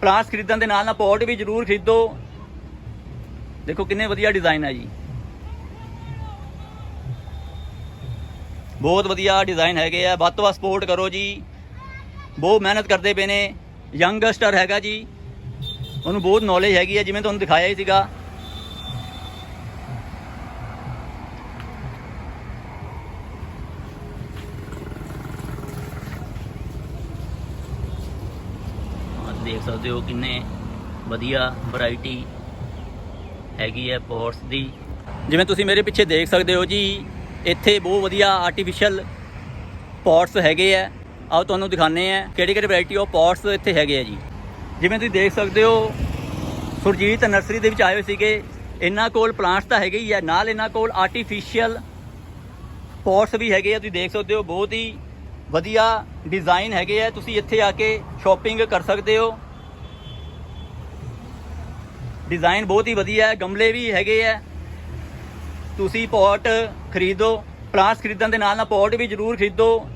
Plants ਖਰੀਦਣ ਦੇ ਨਾਲ ਨਾਲ ਪੋਟ ਵੀ ਜ਼ਰੂਰ ਖਰੀਦੋ। ਦੇਖੋ ਕਿੰਨੇ ਵਧੀਆ ਡਿਜ਼ਾਈਨ ਹੈ ਜੀ। ਬਹੁਤ ਵਧੀਆ ਡਿਜ਼ਾਈਨ ਹੈਗੇ ਆ। ਵੱਧ ਤੋਂ ਵੱਧ ਸਪੋਰਟ ਕਰੋ ਜੀ। ਬਹੁਤ ਮਿਹਨਤ ਕਰਦੇ ਪਏ ਨੇ। ਯੰਗਸਟਰ ਹੈਗਾ ਜੀ। ਉਹਨੂੰ ਬਹੁਤ ਨੌਲੇਜ ਹੈਗੀ ਹੈ ਜਿਵੇਂ ਤੁਹਾਨੂੰ ਦਿਖਾਇਆ ਹੀ ਸੀਗਾ। ਦੇਖ ਸਕਦੇ ਹੋ ਕਿੰਨੇ ਵਧੀਆ ਵੈਰਾਈਟੀ ਹੈਗੀ ਹੈ ਪੋਰਟਸ ਦੀ। ਜਿਵੇਂ ਤੁਸੀਂ ਮੇਰੇ ਪਿੱਛੇ ਦੇਖ ਸਕਦੇ ਹੋ ਜੀ, ਇੱਥੇ ਬਹੁਤ ਵਧੀਆ ਆਰਟੀਫੀਸ਼ੀਅਲ ਪੌਟਸ ਹੈਗੇ ਆ ਆਓ ਤੁਹਾਨੂੰ ਦਿਖਾਣੇ ਆ ਕਿਹੜੇ ਕਿਹੜੇ ਵੈਰਾਈਟੀ ਆਫ ਪੌਟਸ ਇੱਥੇ ਹੈਗੇ ਆ ਜੀ। ਜਿਵੇਂ ਤੁਸੀਂ ਦੇਖ ਸਕਦੇ ਹੋ, ਸੁਰਜੀਤ ਨਰਸਰੀ ਦੇ ਵਿੱਚ ਆਏ ਹੋਏ ਸੀਗੇ। ਇਹਨਾਂ ਕੋਲ ਪਲਾਂਟਸ ਤਾਂ ਹੈਗੇ ਹੀ ਆ ਨਾਲ ਇਹਨਾਂ ਕੋਲ ਆਰਟੀਫੀਸ਼ੀਅਲ ਪੌਟਸ ਵੀ ਹੈਗੇ ਆ। ਤੁਸੀਂ ਦੇਖ ਸਕਦੇ ਹੋ, ਬਹੁਤ ਹੀ ਵਧੀਆ ਡਿਜ਼ਾਈਨ ਹੈਗੇ ਆ, ਤੁਸੀਂ ਇੱਥੇ ਆ ਕੇ ਸ਼ਾਪਿੰਗ ਕਰ ਸਕਦੇ ਹੋ। ਡਿਜ਼ਾਈਨ ਬਹੁਤ ਹੀ ਵਧੀਆ ਹੈ, ਗਮਲੇ ਵੀ ਹੈਗੇ ਆ। ਤੁਸੀਂ ਪੌਟ ਖਰੀਦੋ ਪਲਾਂਟਸ ਖਰੀਦਣ ਦੇ ਨਾਲ ਨਾਲ ਪੌਟ ਵੀ ਜ਼ਰੂਰ ਖਰੀਦੋ।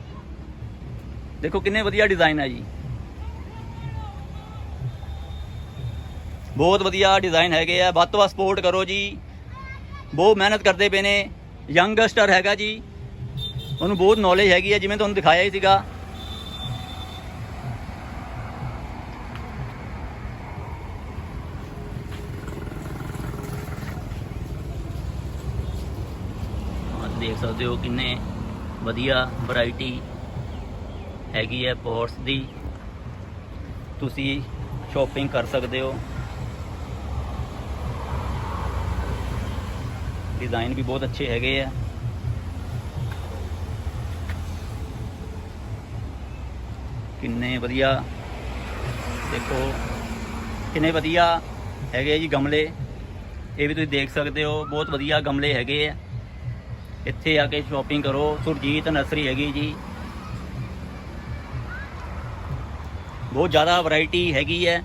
ਦੇਖੋ ਕਿੰਨੇ ਵਧੀਆ ਡਿਜ਼ਾਈਨ ਹੈ ਜੀ। ਬਹੁਤ ਵਧੀਆ ਡਿਜ਼ਾਈਨ ਹੈਗੇ ਆ, ਵੱਧ ਤੋਂ ਵੱਧ ਸਪੋਰਟ ਕਰੋ ਜੀ। ਬਹੁਤ ਮਿਹਨਤ ਕਰਦੇ ਪਏ ਨੇ ਯੰਗਸਟਰ ਹੈਗਾ ਜੀ। ਉਹਨੂੰ ਬਹੁਤ ਨੌਲੇਜ ਹੈਗੀ ਹੈ ਜਿਵੇਂ ਤੁਹਾਨੂੰ ਦਿਖਾਇਆ ਹੀ ਸੀਗਾ। ਦੇਖ ਸਕਦੇ ਹੋ ਕਿੰਨੇ ਵਧੀਆ ਵੈਰਾਈਟੀ ਹੈਗੀ ਹੈ ਪੋਰਟਸ ਦੀ। ਤੁਸੀਂ ਸ਼ਾਪਿੰਗ ਕਰ ਸਕਦੇ ਹੋ। ਡਿਜ਼ਾਈਨ ਵੀ ਬਹੁਤ ਅੱਛੇ ਹੈਗੇ ਆ। ਕਿੰਨੇ ਵਧੀਆ, ਦੇਖੋ, ਕਿੰਨੇ ਵਧੀਆ ਹੈਗੇ ਜੀ ਗਮਲੇ। ਇਹ ਵੀ ਤੁਸੀਂ ਦੇਖ ਸਕਦੇ ਹੋ, ਬਹੁਤ ਵਧੀਆ ਗਮਲੇ ਹੈਗੇ ਆ। ਇੱਥੇ ਆ ਕੇ ਸ਼ਾਪਿੰਗ ਕਰੋ, ਸੁਰਜੀਤ ਨਰਸਰੀ ਹੈਗੀ ਜੀ। ਬਹੁਤ ਜ਼ਿਆਦਾ ਵੈਰਾਈਟੀ ਹੈਗੀ ਹੈ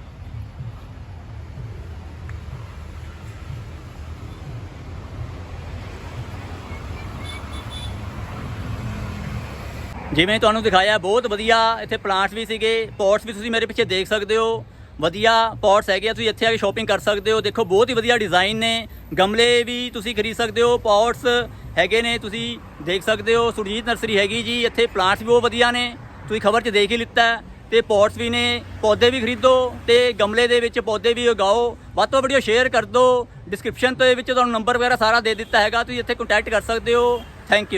ਜਿਵੇਂ ਤੁਹਾਨੂੰ ਦਿਖਾਇਆ, ਬਹੁਤ ਵਧੀਆ ਇੱਥੇ ਪਲਾਂਟਸ ਵੀ ਸੀਗੇ ਪੌਟਸ ਵੀ ਤੁਸੀਂ ਮੇਰੇ ਪਿੱਛੇ ਦੇਖ ਸਕਦੇ ਹੋ। ਵਧੀਆ ਪੌਟਸ ਹੈਗੇ ਆ, ਤੁਸੀਂ ਇੱਥੇ ਆ ਕੇ ਸ਼ਾਪਿੰਗ ਕਰ ਸਕਦੇ ਹੋ। ਦੇਖੋ, ਬਹੁਤ ਹੀ ਵਧੀਆ ਡਿਜ਼ਾਈਨ ਨੇ। ਗਮਲੇ ਵੀ ਤੁਸੀਂ ਖਰੀਦ ਸਕਦੇ ਹੋ ਪੌਟਸ ਹੈਗੇ ਨੇ, ਤੁਸੀਂ ਦੇਖ ਸਕਦੇ ਹੋ। ਸੁਰਜੀਤ ਨਰਸਰੀ ਹੈਗੀ ਜੀ, ਇੱਥੇ ਪਲਾਂਟਸ ਵੀ ਬਹੁਤ ਵਧੀਆ ਨੇ। ਤੁਸੀਂ ਖਬਰ 'ਚ ਦੇਖ ਹੀ ਲਿੱਤਾ ਹੈ। ਤੇ ਪੌਟਸ ਵੀ ਨੇ, ਪੌਦੇ ਵੀ ਖਰੀਦੋ ਤੇ ਗਮਲੇ ਦੇ ਵਿੱਚ ਪੌਦੇ ਵੀ ਉਗਾਓ। ਵੱਧ ਤੋਂ ਵੀਡੀਓ ਸ਼ੇਅਰ ਕਰ ਦਿਓ। ਡਿਸਕ੍ਰਿਪਸ਼ਨ ਦੇ ਵਿੱਚ ਤੁਹਾਨੂੰ ਨੰਬਰ ਵਗੈਰਾ ਸਾਰਾ ਦੇ ਦਿੱਤਾ ਹੈਗਾ, ਤੁਸੀਂ ਇੱਥੇ ਕੰਟੈਕਟ ਕਰ ਸਕਦੇ ਹੋ। Thank you